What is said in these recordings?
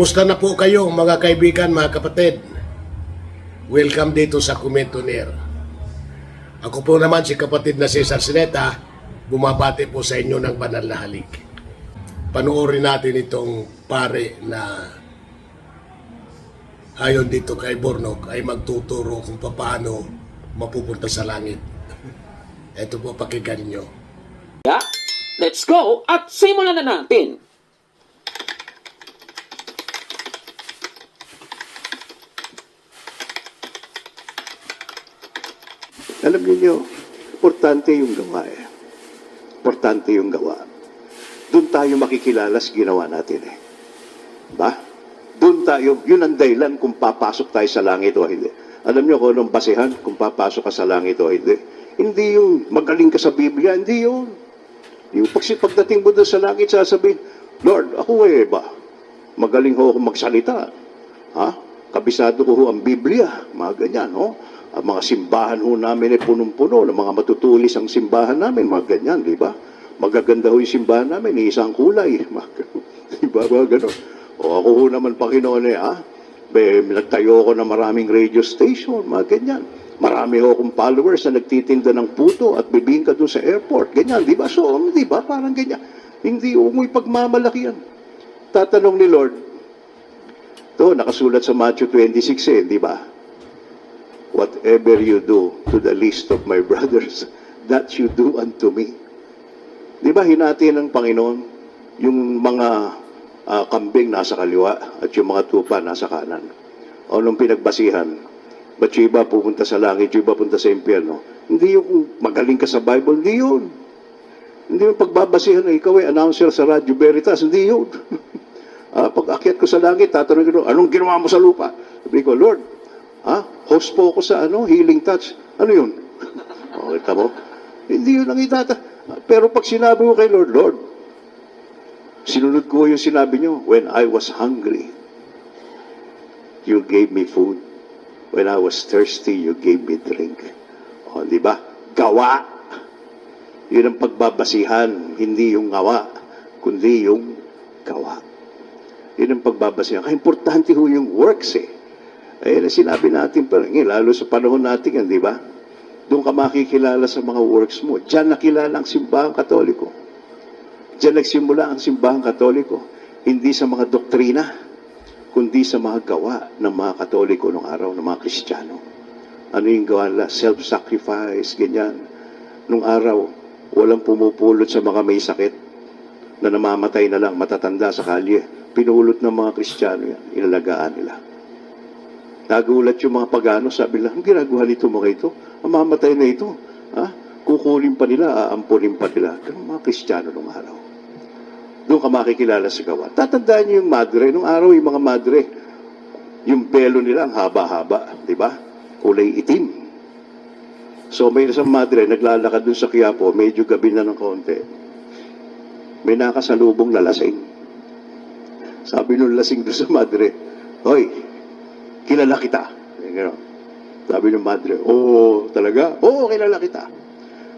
Kumusta na po kayo mga kaibigan, mga kapatid? Welcome dito sa Air. Ako po naman si kapatid na Cesar Sineta, bumabati po sa inyo ng banal na halik. Panoorin natin itong pare na ayon dito kay Bornok ay magtuturo kung paano mapupunta sa langit. Ito po pakinggan nyo. Yeah? Let's go at simulan na natin. Alam niyo, importante yung gawa eh. Importante yung gawa. Doon tayo makikilala sa ginawa natin eh. Ba? Doon tayo, yun ang dahilan kung papasok tayo sa langit o hindi. Alam niyo kung anong basehan kung papasok ka sa langit o hindi. Hindi yung magaling ka sa Biblia, hindi yun. Yung pag, pagdating mo doon sa langit, sasabihin, Lord, ako eh ba? Magaling ho ako magsalita. Ha? Kabisado ko ho ang Biblia. Mga ganyan, ho? Ang mga simbahan ho namin ay punong-puno. Ang mga matutulis ang simbahan namin. Mga ganyan, di ba? Magaganda ho yung simbahan namin. Isang kulay. Di ba? Mga ganun. O ako ho naman, Panginoon eh, ha? Be, nagtayo ako ng maraming radio station. Mga ganyan. Marami ho akong followers na nagtitinda ng puto at bibingka doon sa airport. Ganyan, di ba? So, di ba? Parang ganyan. Hindi mo ipagmamalaki yan. Tatanong ni Lord, to nakasulat sa Matthew 26 eh, di ba? Whatever you do to the least of my brothers, that you do unto me. Di ba hinati ng Panginoon yung mga ah, kambing nasa kaliwa at yung mga tupa nasa kanan? O nung pinagbasihan, ba't yung iba pupunta sa langit, yung iba punta sa impyerno? Hindi yung magaling ka sa Bible, hindi yun. Hindi yung pagbabasihan na ikaw ay announcer sa Radyo Veritas, hindi yun. Ah, pag akyat ko sa langit, tatanungin ko, anong ginawa mo sa lupa? Sabi ko, Lord, ah, host po ako sa ano, healing touch. Ano yun? o, kita mo? Hindi yun ang itata. Pero pag sinabi mo kay Lord, Lord, sinunod ko yung sinabi nyo, when I was hungry, you gave me food. When I was thirsty, you gave me drink. O, di ba? Gawa. Yun ang pagbabasihan, hindi yung gawa, kundi yung gawa. Yun ang pagbabasihan. Kaya importante ho yung works eh. Eh, sinabi natin pa rin, lalo sa panahon natin yan, di ba? Doon ka makikilala sa mga works mo. Diyan nakilala ang simbahang katoliko. Diyan nagsimula ang simbahang katoliko. Hindi sa mga doktrina, kundi sa mga gawa ng mga katoliko noong araw, ng mga kristyano. Ano yung gawa nila? Self-sacrifice, ganyan. Nung araw, walang pumupulot sa mga may sakit na namamatay na lang, matatanda sa kalye. Pinulot ng mga kristyano yan, inalagaan nila. Nagulat yung mga pagano, sabi lang, ang ginagawa nito mga ito, mamatay na ito. Ha? Kukunin pa nila, aampunin pa nila. Ganun mga kristyano nung araw. Doon ka makikilala sa gawa. Tatandaan niyo yung madre. Nung araw, yung mga madre, yung pelo nila ang haba-haba. Di ba? Kulay itim. So may isang madre, naglalakad dun sa Quiapo, medyo gabi na ng konti. May nakasalubong na lasing. Sabi nung lasing doon sa madre, Hoy, kilala kita. Gano'n. Sabi ng madre, Oo, talaga? Oo, kilala kita.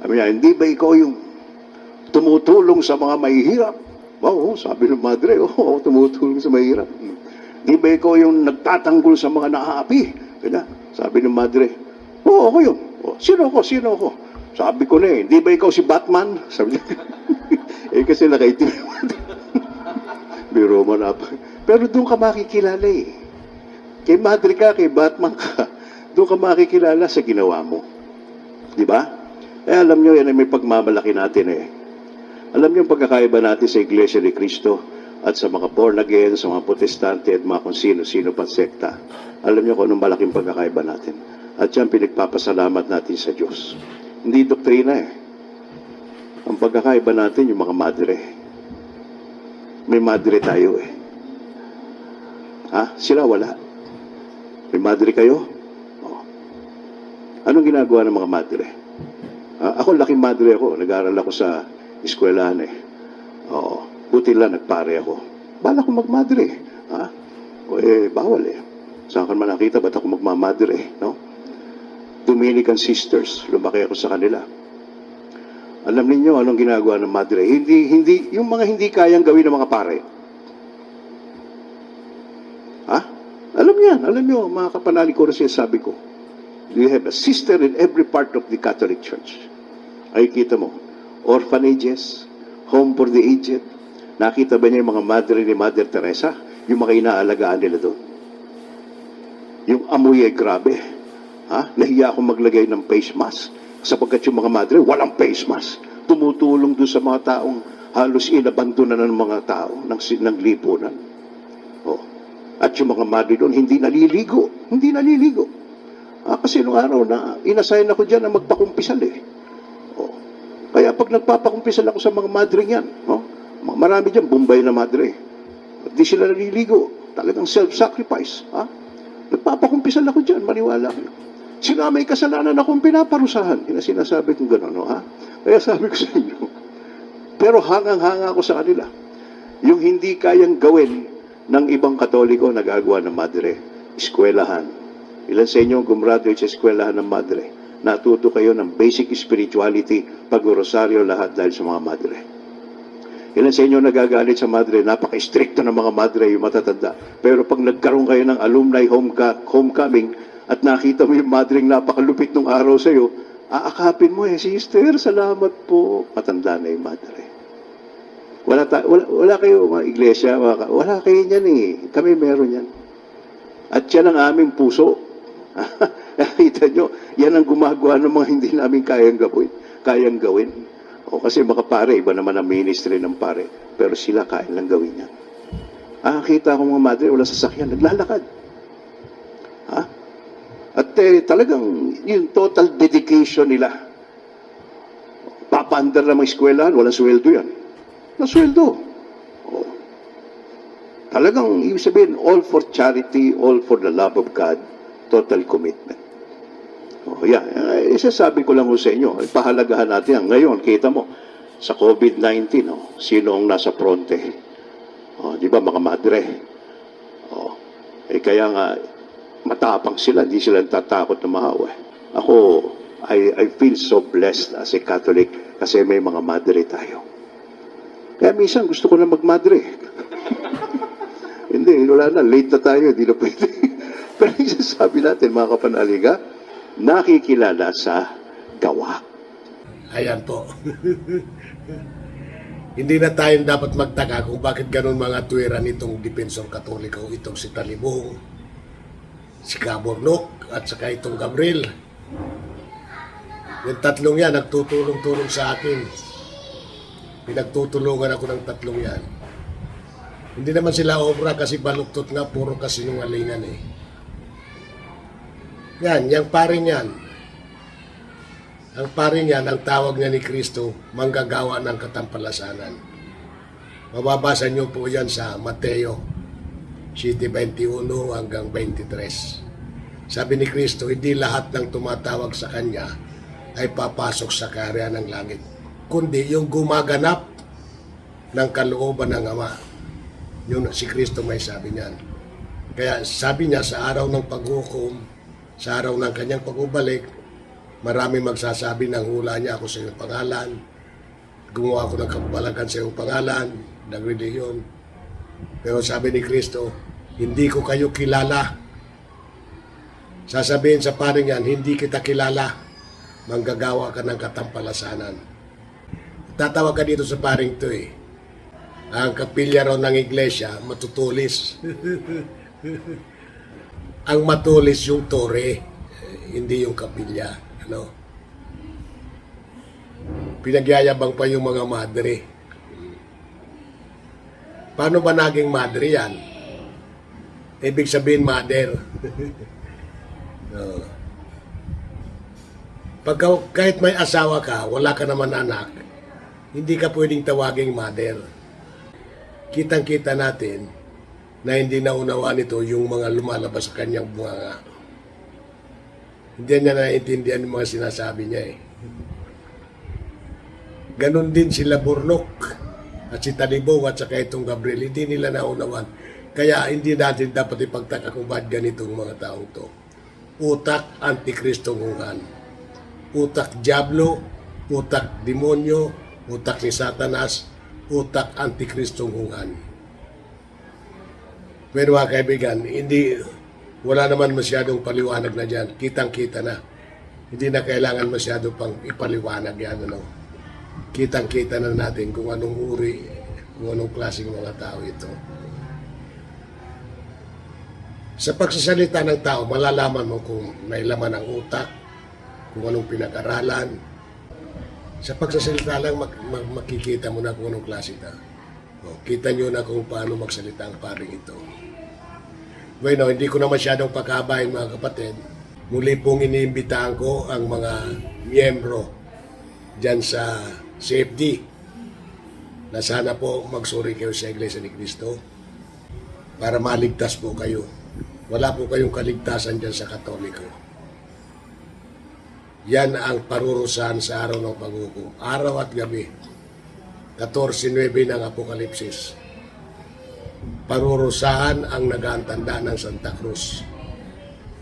Sabi niya, hindi ba ikaw yung tumutulong sa mga mahihirap? Oo, sabi ng madre, oo, tumutulong sa mahihirap. Hindi ba ikaw yung nagtatanggol sa mga naaapi? Kaya, sabi ng madre, oo, ako yun. "O, sino ako? Sino ako? Sabi ko na eh, hindi ba ikaw si Batman? Sabi niya, eh kasi nakaitim. Biro mo na. Pero doon ka makikilala eh. Kay madre ka, kay Batman ka, doon ka makikilala sa ginawa mo. Di ba? Eh alam nyo, yan ay may pagmamalaki natin eh. Alam nyo pagkakaiba natin sa Iglesia ni Cristo at sa mga born again, sa mga protestante at mga kung sino-sino pang sekta. Alam nyo kung anong malaking pagkakaiba natin. At yan pinagpapasalamat natin sa Diyos. Hindi doktrina eh. Ang pagkakaiba natin yung mga madre. May madre tayo eh. Ha? Sila wala. May madre kayo? Oo. Anong ginagawa ng mga madre? Ah, ako, laking madre ako. Nag-aaral ako sa eskwelahan eh. Oo. Buti lang, nagpare ako. Bala ko magmadre. Ha? O, eh, bawal eh. Saan ka naman nakita, ba't ako magmamadre? No? Dominican sisters, lumaki ako sa kanila. Alam ninyo anong ginagawa ng madre? Hindi, hindi, yung mga hindi kayang gawin ng mga pare. Yan. Alam nyo, mga kapanali ko na sinasabi ko. You have a sister in every part of the Catholic Church. Ay, kita mo. Orphanages, home for the aged. Nakita ba niya yung mga madre ni Mother Teresa? Yung mga inaalagaan nila doon. Yung amoy ay grabe. Ha? Nahiya akong maglagay ng face mask. Sapagkat yung mga madre, walang face mask. Tumutulong doon sa mga taong halos inabandonan ng mga tao ng, ng lipunan. At yung mga madre doon, hindi naliligo. Hindi naliligo. Ah, kasi nung araw na, inasign ako dyan na magpakumpisal eh. Oh. Kaya pag nagpapakumpisal ako sa mga madre yan, oh, marami dyan, Bombay na madre. At di sila naliligo. Talagang self-sacrifice. Ha? Nagpapakumpisal ako dyan, maniwala kayo. Sino may kasalanan akong pinaparusahan? Yung sinasabi kong gano'n, no, ha? Kaya sabi ko sa inyo, pero hangang-hanga ako sa kanila. Yung hindi kayang gawin ng ibang katoliko nagagawa ng madre. Eskwelahan. Ilan sa inyo gumraduate sa eskwelahan ng madre? Natuto kayo ng basic spirituality, pag-rosaryo lahat dahil sa mga madre. Ilan sa inyo nagagalit sa madre, napaka-stricto ng mga madre yung matatanda. Pero pag nagkaroon kayo ng alumni homecoming at nakita mo yung madring napakalupit ng araw sa iyo, aakapin mo eh, sister, salamat po. Matanda na yung madre. Wala, ta- wala, wala kayo mga iglesia, ka- wala kayo niyan eh. Kami meron yan. At yan ang aming puso. Nakita nyo, yan ang gumagawa ng mga hindi namin kayang gawin. Kayang gawin. O kasi mga pare, iba naman ang ministry ng pare. Pero sila kaya lang gawin yan. Ah, kita ko mga madre, wala sasakyan, naglalakad. Ha? At eh, talagang yung total dedication nila. Papaandar na mga eskwelahan, walang sweldo yan. Walang sweldo. Oh. Talagang, ibig sabihin, all for charity, all for the love of God, total commitment. Oh, yeah. Eh, isasabi ko lang ho sa inyo, eh, pahalagahan natin yan. Ngayon, kita mo, sa COVID-19, oh, sino ang nasa fronte? Oh, di ba, mga madre? Oh, eh, kaya nga, matapang sila, hindi sila tatakot na maawa. Ako, I, I feel so blessed as a Catholic kasi may mga madre tayo. Kaya minsan gusto ko na magmadre. hindi, wala na, late na tayo, hindi na pwede. Pero yung sabi natin, mga kapanaliga, nakikilala sa gawa. Ayan po. Hindi na tayo dapat magtaka kung bakit ganun mga tuwira nitong Dipensor Katoliko, itong si Talibong, si Kabornok, at saka itong Gabriel. Yung tatlong yan, nagtutulong-tulong sa akin. Pinagtutulungan ako ng tatlong yan. Hindi naman sila obra kasi baluktot nga, puro kasinungalingan eh. Yan, yung paring yan. Ang paring yan, ang tawag niya ni Kristo, manggagawa ng katampalasanan. Mababasa niyo po yan sa Mateo 7.21 hanggang 23. Sabi ni Kristo, hindi lahat ng tumatawag sa Kanya ay papasok sa karya ng langit, kundi yung gumaganap ng kalooban ng Ama. Yun si Kristo may sabi niyan. Kaya sabi niya sa araw ng paghukom, sa araw ng kanyang pag-ubalik, marami magsasabi ng hula niya ako sa iyong pangalan, gumawa ako ng kabalagan sa iyong pangalan, ng reliyon. Pero sabi ni Kristo, hindi ko kayo kilala. Sasabihin sa paring yan, hindi kita kilala. Manggagawa ka ng katampalasanan. Tatawag ka dito sa paring to eh. Ang kapilya raw ng iglesia, matutulis. Ang matulis yung tore, hindi yung kapilya. Ano? Pinagyayabang pa yung mga madre. Paano ba naging madre yan? Ibig sabihin mother. Oo. Pagka, kahit may asawa ka, wala ka naman anak, hindi ka pwedeng tawaging mother. Kitang-kita natin na hindi naunawa nito yung mga lumalabas sa kanyang bunganga. Hindi niya naiintindihan yung mga sinasabi niya eh. Ganon din sila Burnok at si Talibong at saka itong Gabriel. Hindi nila naunawan. Kaya hindi natin dapat ipagtaka kung bakit ganitong mga taong to. Utak antikristong hungan. Utak Diablo, utak demonyo, utak ni Satanas, utak antikristong hungan. Pero mga kaibigan, hindi wala naman masyadong paliwanag na dyan. Kitang-kita na. Hindi na kailangan masyado pang ipaliwanag yan. Ano? Kitang-kita na natin kung anong uri, kung anong klaseng mga tao ito. Sa pagsasalita ng tao, malalaman mo kung may laman ang utak, kung anong pinag-aralan. Sa pagsasalita lang, mak- mak- makikita mo na kung anong klase na. O, kita nyo na kung paano magsalita ang paring ito. Bueno, hindi ko na masyadong pakabahin mga kapatid. Muli pong iniimbitahan ko ang mga miyembro dyan sa CFD na sana po magsuri kayo sa Iglesia ni Cristo para maligtas po kayo. Wala po kayong kaligtasan dyan sa Katoliko. Yan ang parurusahan sa araw ng paghukom. Araw at gabi. 14.9 ng Apokalipsis. Parurusahan ang nagantanda ng Santa Cruz.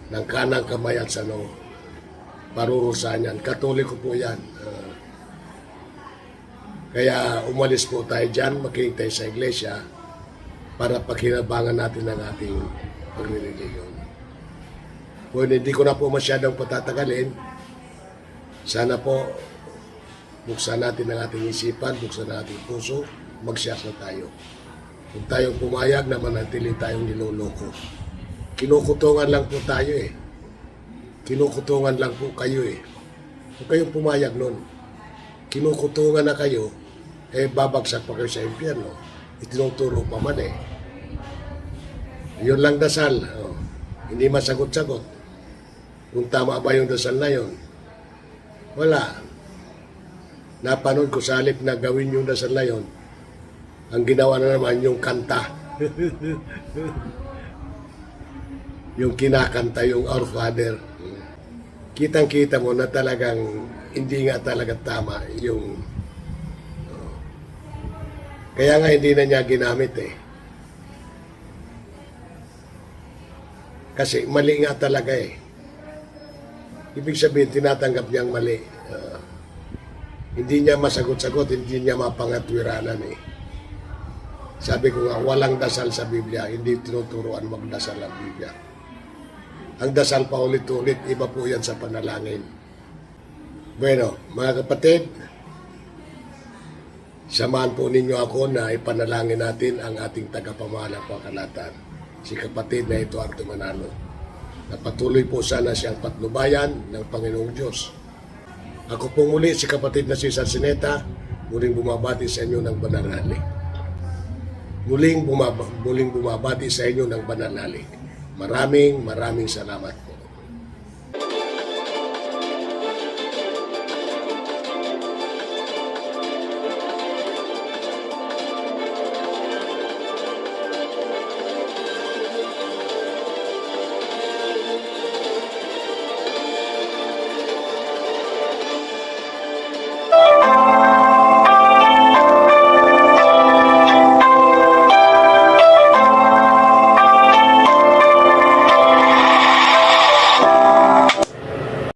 Ng kanang kamay at sano. Parurusahan yan. Katoliko po yan. Kaya umalis po tayo dyan, maghintay sa iglesia para paghinabangan natin ang ating pagliliyon. Kung hindi ko na po masyadong patatagalin, sana po buksan natin ang ating isipan, buksan ang ating puso, magsiyas na tayo. Kung tayong pumayag na manatili tayong niloloko. Kinukutungan lang po tayo eh. Kinukutungan lang po kayo eh. Kung kayong pumayag nun, kinukutungan na kayo, eh babagsak pa kayo sa impyerno. Itinuturo pa man eh. Yun lang dasal. Oh. Hindi masagot-sagot. Kung tama ba yung dasal na yun. Wala. Napanood ko sa halip na gawin yung dasal na yun. Ang ginawa na naman yung kanta. yung kinakanta yung Our Father. Kitang-kita mo na talagang hindi nga talaga tama yung kaya nga hindi na niya ginamit eh. Kasi mali nga talaga eh. Ibig sabihin, tinatanggap niyang mali. Ah, hindi niya masagot-sagot, hindi niya mapangatwiranan eh. Sabi ko nga, walang dasal sa Biblia, hindi tinuturuan magdasal ang Biblia. Ang dasal pa ulit-ulit, iba po yan sa panalangin. Bueno, mga kapatid, samahan po ninyo ako na ipanalangin natin ang ating tagapamahalang pakalatan, si kapatid na ito ang tumanalo. Na patuloy po sana siyang patnubayan ng Panginoong Diyos. Ako po muli si kapatid na si Sarsineta, muling bumabati sa inyo ng banalali. Muling, bumab muling bumabati sa inyo ng banalali. Maraming maraming salamat.